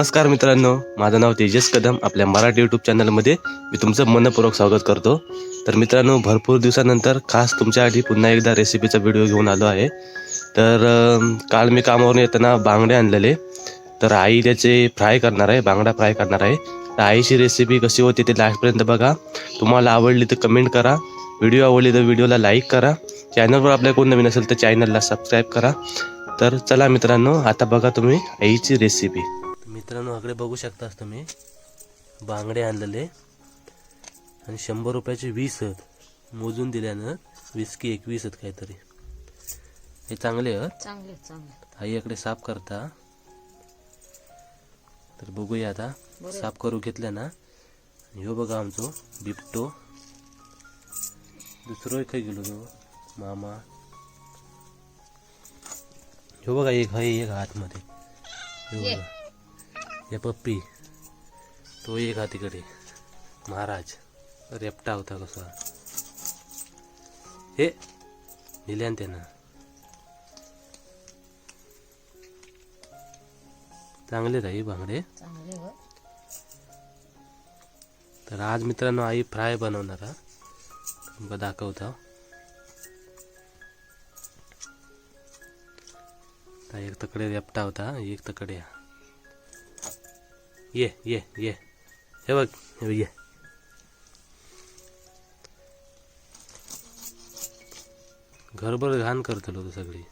नमस्कार मित्रांनो माझं नाव तेजस कदम आपल्या मराठी यूट्यूब चॅनलमध्ये मी तुमचं मनपूर्वक स्वागत करतो. तर मित्रांनो भरपूर दिवसानंतर खास तुमच्यासाठी पुन्हा एकदा रेसिपीचा व्हिडिओ घेऊन आलो आहे. तर काल मी कामावरून येताना बांगडे आणलेले. तर आई त्याचे फ्राय करणार आहे बांगडा फ्राय करणार आहे. तर आईची रेसिपी कशी होती ते लास्टपर्यंत बघा. तुम्हाला आवडली तर कमेंट करा. व्हिडिओ आवडली तर व्हिडिओला लाईक करा. चॅनलवर आपल्या कोण नवीन असेल तर चॅनलला सबस्क्राईब करा. तर चला मित्रांनो आता बघा तुम्ही आईची रेसिपी मित्रांनो आकडे बघू शकतास तुम्ही. बांगडे आणलेले. आणि शंभर रुपयाचे वीस आहेत मोजून दिल्यानं वीस की एकवीस आहेत काहीतरी. हे चांगले आहेत चांगले चांगले. आई इकडे साफ करता. तर बघूया आता. साफ करू घेतल्या ना. ह्यो बघा आमचो बिबटो. दुसरो काय गेलो तो मामा. ह्यो बघा एक आहे एक हातमध्ये ह्यो. बघा. हे पप्पी. तो एक हात इकडे महाराज रेपटा होता कसा? हे दिल्यान त्यानं. चांगले राही बांगडे? हो तर आज मित्रांनो आई फ्राय बनवणार हा. तुमका दाखवता. एक तकडे रेपटा होता एक तकडे हा. ये ये ये। हे बघ हे बघ, ये घरभर घाण करतलो तू सगळी।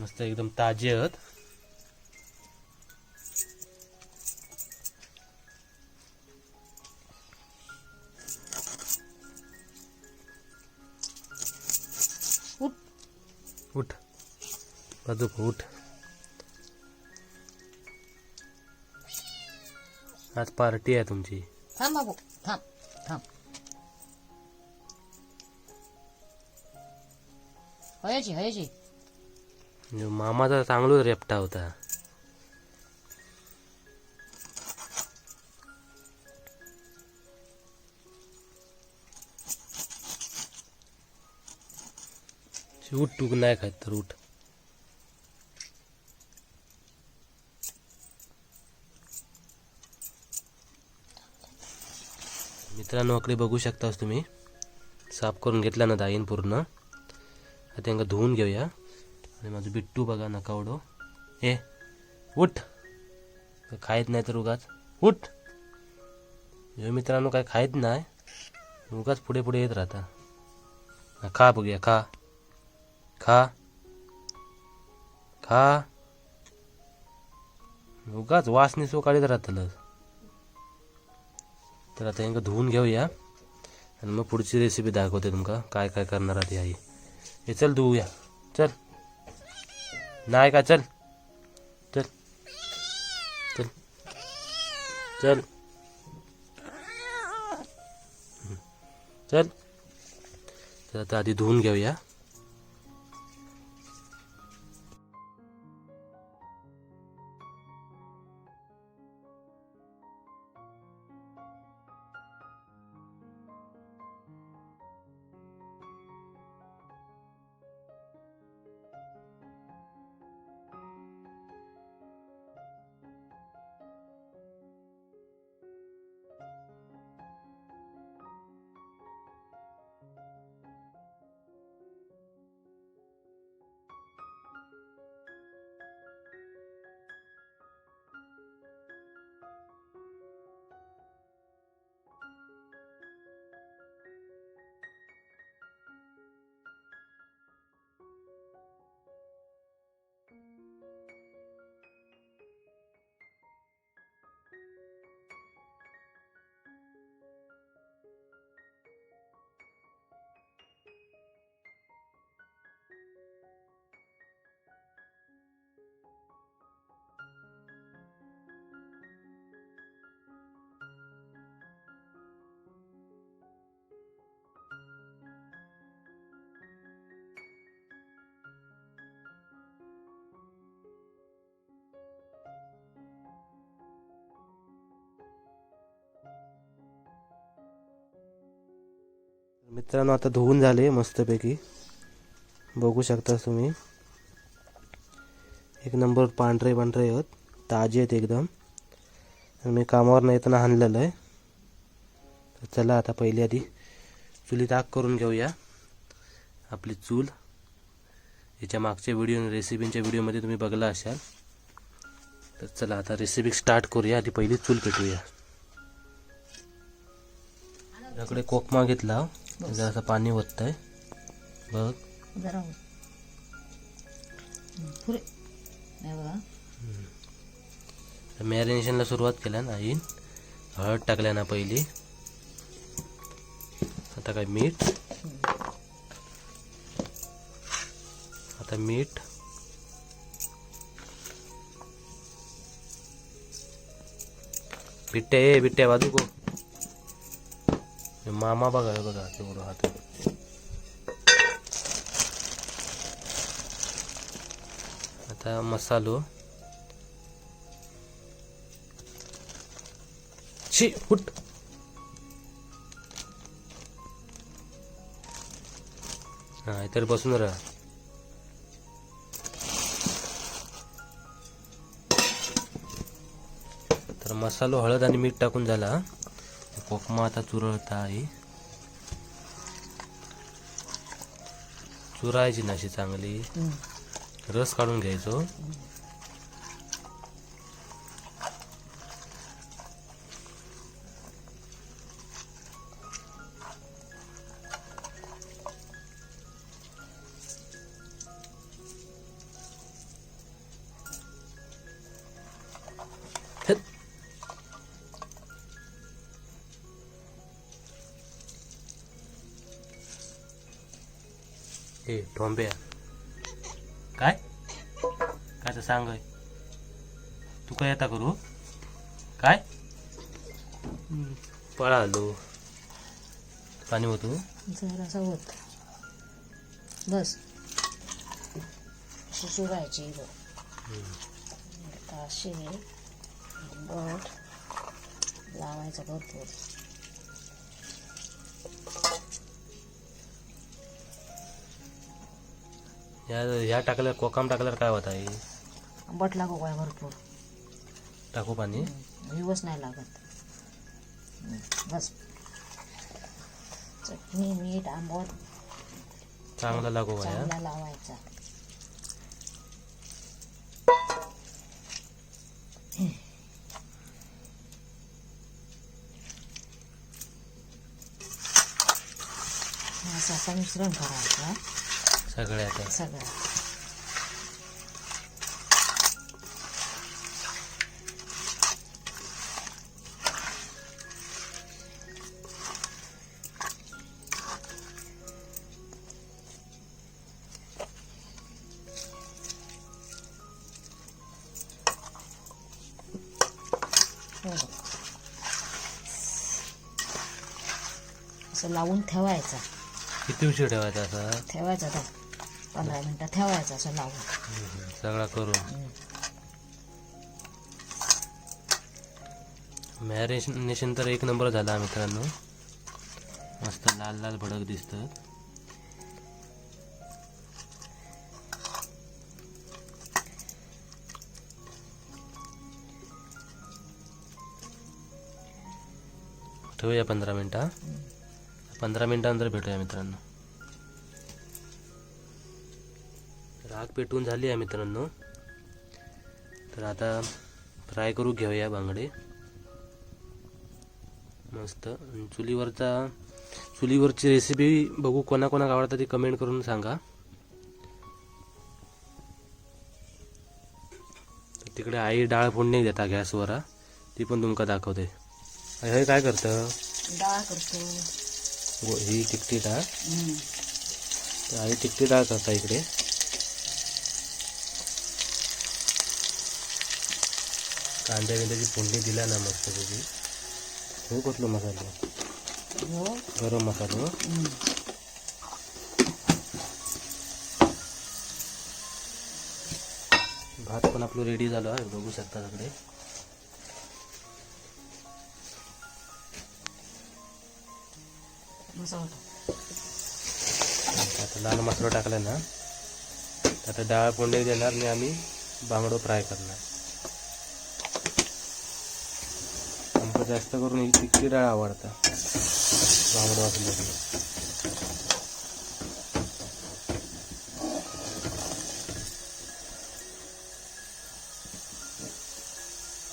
मस्त एकदम ताजे आहेत उठ। बाजूक उठ. आज पार्टी आहे तुमची. थांब बाबू थांब थांब. हयाची हयाची. मामाचा चांगलोच रेपटा होता. उठ तू नाही खात तर उठ. मित्रांनो आकडे बघू शकतास तुम्ही. साफ करून घेतला ना दाईन पूर्ण. त्यांना धुवून घेऊया. आणि माझं बिट्टू बघा नका उडो ए उठ. खायत नाही तर उगाच. उठ. हे मित्रांनो काय खायत नाही. उगाच पुढे पुढे येत राहता. खा बघूया खा. खा. खा. उगाच वासनी सो काढीत राहतलं तर आता यांना धुवून घेऊया. आणि मग पुढची रेसिपी दाखवते तुमका. काय काय करणार आधी आई. हे चल धुवूया. चल. नाही का? चल. चल. चल. चल. चल. तर आता आधी धुवून घेऊया. मित्रांनो आता धुवून झाले मस्तपैकी. बघू शकता तुम्ही. एक नंबर पांढरे पांढरे आहेत. ताजे आहेत एकदम. आणि मी कामावर नाही येताना आणलेलं आहे. तर चला आता पहिली आधी चुलीत आग करून घेऊया. आपली चूल. याच्या मागच्या व्हिडिओ रेसिपींच्या व्हिडिओमध्ये तुम्ही बघला असाल. तर चला आता रेसिपी स्टार्ट करूया. आधी पहिली चूल पेटूया. इकडे कोकमा घेतला जरासं पाणी ओतत आहे बघ. जरा पुरे. मॅरिनेशनला सुरुवात केल्या ना आईन. हळद टाकल्या ना पहिली. आता काय मीठ? आता मीठ. बिट्ट्या ए बिट्ट्या वाजू गो. मामा बघा हे बघा तेवढं हात आता मसालो. छी फुट हा इतर बसून राहा. तर मसालो हळद आणि मीठ टाकून झाला कोकमा आता चुरळता आहे. चुरायची ना अशी चांगली. रस काढून घ्यायचो. ठोंब्या काय? काय तर सांग. तू काय आता करू? काय? पळालो. पाणी होतो जरासा होत बस. आता असे बट. लावायचं भरपूर. या ह्या टाकल्या कोकाम टाकल्यावर काय होत आहे? आंबट लागू काय भरपूर. टाकू पाणी? दिवस नाही लागत. बस. चटणी मीठ आंबट. चांगला लागू चांगला लावायचा. असं मिश्रण करायचं. सगळं हो बघ. असं लावून ठेवायचं. किती उशीर ठेवायचा असा? ठेवायचं तर पंधरा मिनटं ठेवायचं असं लावून. सगळा करून. मॅरिनेशन तर एक नंबर झाला मित्रांनो. मस्त लाल लाल भडक दिसतात ठेवूया पंधरा मिनटं पंधरा मिनटानंतर भेटूया मित्रांनो. तर आग पेटवून झाली आहे मित्रांनो. तर आता फ्राय करू घेऊया बांगडे. मस्त. आणि चुलीवरचा चुलीवरची रेसिपी बघू कोणाकोणाक आवडतं ती कमेंट करून सांगा. तिकडे आई डाळ फोडणी देता गॅसवर. ती पण तुमका दाखवते. हे काय करतं? डाळ करतो. गो- ही तिकटी डाळ. आई तिकटी डाळ करता इकडे. कांद्या बिंद्याची फोडणी दिला ना मस्त त्याची. हे कुठलं मसाला? हो. गरम मसाला हं. भात पण आपलं रेडी झालं आहे बघू शकता सगळे. मसाला. आता लाल मसाला टाकला ना आता डाळ पोंडे देणार आणि आम्ही बांगडो फ्राय करणार आमका जास्त करून ही तिखी डाळ आवडता. बांगडो की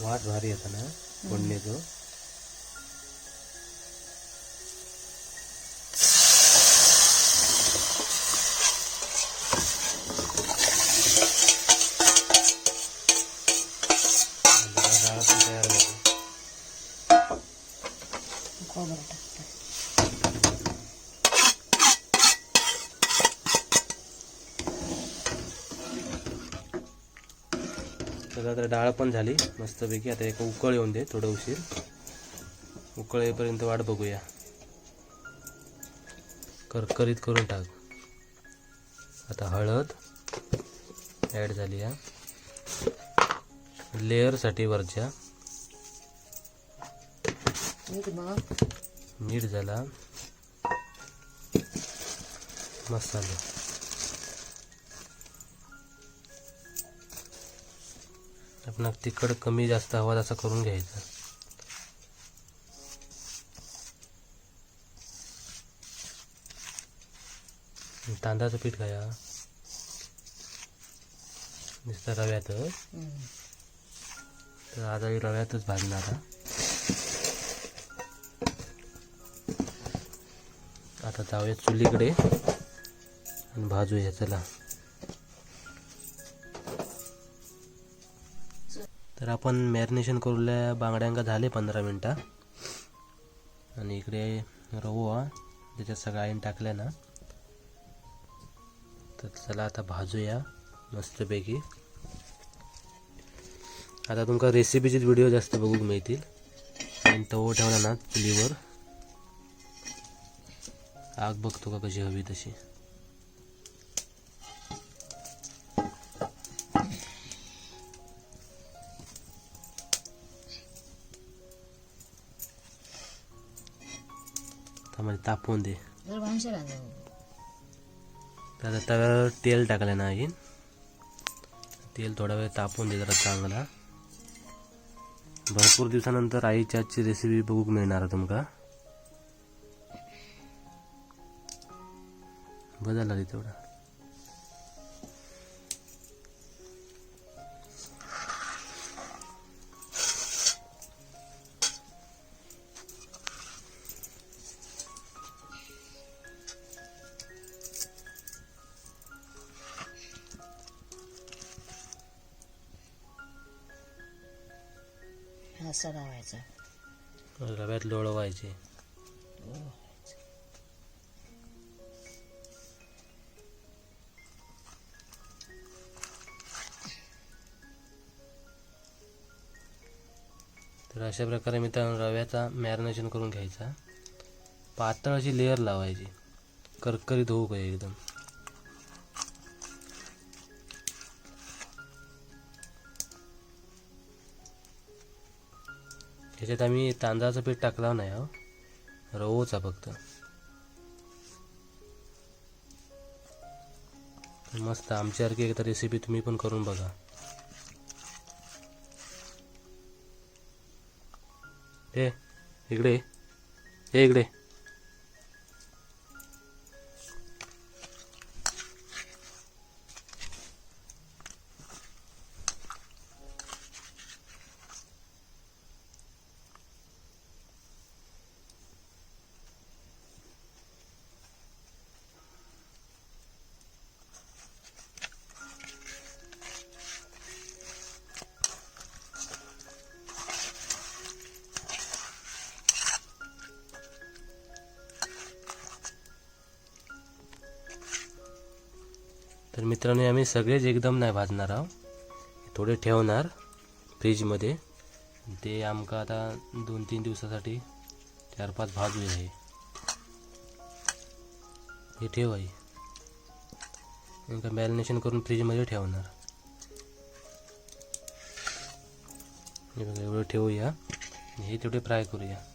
वास भारी येतं ना फोडणीचं. पण झाली. मस्तपैकी आता एक उकळ येऊन दे थोडं उशीर. उकळ येईपर्यंत वाट बघूया. करकरीत करून टाक. आता हळद ॲड झाली या. लेअरसाठी वरच्या. मीठ झाला. मसाला. आपण तिखट कमी जास्त हवा तसा करून घ्यायचा तांदळाचं पीठ काय हा? नुसतं रव्यात हम्म. तर आता रव्यातच भाजणार. आता जाऊया चुलीकडे आणि भाजूया चला तर आपण मॅरिनेशन करूल्या बांगड्यांका झाले पंधरा मिनटं. आणि इकडे रवो हा त्याच्यात सगळं आईन टाकल्या ना. तर चला आता भाजूया मस्तपैकी. आता तुमका रेसिपीचेच व्हिडिओ जास्त बघूक मिळतील. आणि तवो ठेवला ना चुलीवर. आग बघतो का कशी हवी तशी. तापवून दे. आता तव्यावर तेल टाकलं ना आई तेल थोडा वेळ तापवून दे जरा चांगला. भरपूर दिवसानंतर आईच्या आजची रेसिपी बघूक मिळणार आहे तुमका. बदल आली तेवढा. असं लावायचा? रव्यात लोळवायचे तर अशा प्रकारे मित्रांनो रव्याचा मॅरिनेशन करून घ्यायचा. पातळ अशी लेअर लावायची. करकरीत होऊ पाहिजे एकदम? त्याच्यात आम्ही तांदळाचं पीठ टाकला नाही हो. रवोचा फक्त. मस्त आमच्यासारखी एकदा रेसिपी तुम्ही पण करून बघा. ए इकडे ए इकडे तर मित्रांनो आम्ही सगळेच एकदम नाही भाजणार आहोत थोडे ठेवणार फ्रीजमध्ये. ते आमका आता दोन तीन दिवसासाठी चार पाच भाजू आहे. हे ठेव आहे मॅरिनेशन करून फ्रीजमध्ये ठेवणार. हे बघा एवढं ठेवूया. हे तेवढे फ्राय करूया.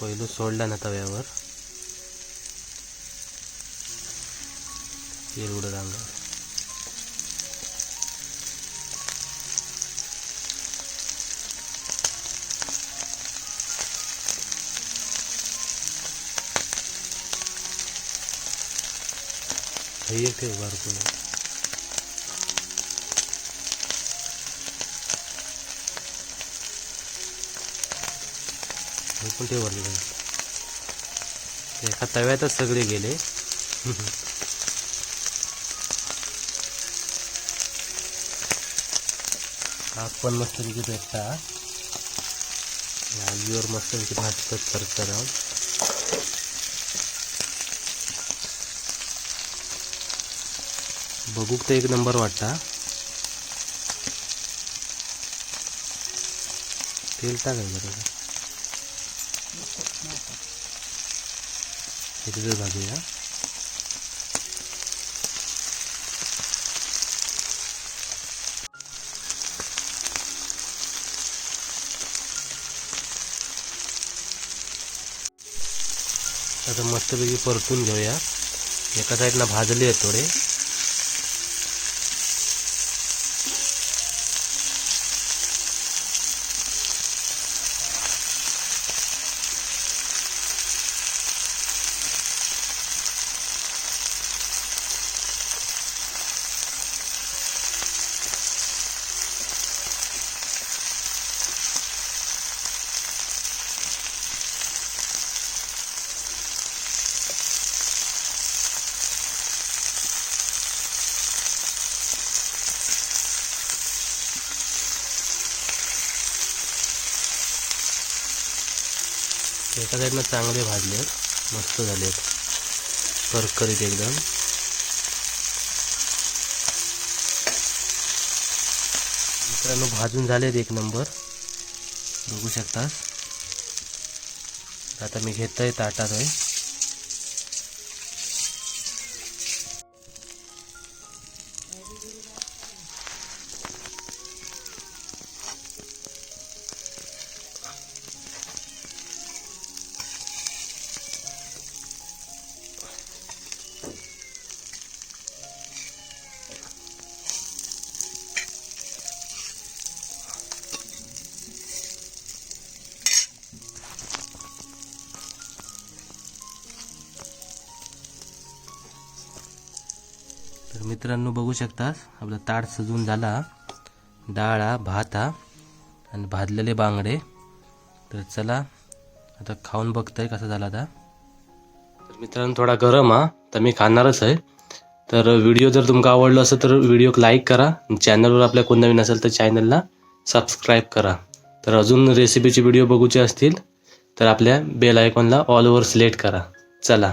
पहिलं सोडला ना तव्यावर. तेल उडत अंगावर हे एक ठेव बारकोला हे पण ठेव वरती बाहेर. एका तव्यातच सगळे गेले. आग पण मस्त पैकी भेटता आगीवर मस्त पैकी भाजतात करतात बघूक तर एक नंबर वाटता. तेल टाकायचं हिरवे भाजूया आता मस्तपैकी परतून घेऊया. एका साईडला भाजले आहेत थोडे. एका साईडनं चांगले भाजले आहेत मस्त झाले आहेत. करकरीत एकदम. मित्रांनो भाजून झालेत एक नंबर. बघू शकता. आता मी घेतोय ताटात आहे मित्रांनो बघू शकता आपला ताट सजून झाला. डाळ हा भात हा आणि भाजलेले बांगडे. तर चला आता खाऊन बघताय कसा झाला आता. तर मित्रांनो थोडा गरम हा. तर मी खाणारच आहे. तर व्हिडिओ जर तुमका आवडला असेल तर व्हिडिओ लाईक करा. चॅनलवर आपल्या कोण नवीन असेल तर चॅनलला सबस्क्राईब करा. तर अजून रेसिपीचे व्हिडिओ बघूचे असतील तर आपल्या बेल आयकॉनला ऑल ओव्हर सिलेक्ट करा. चला.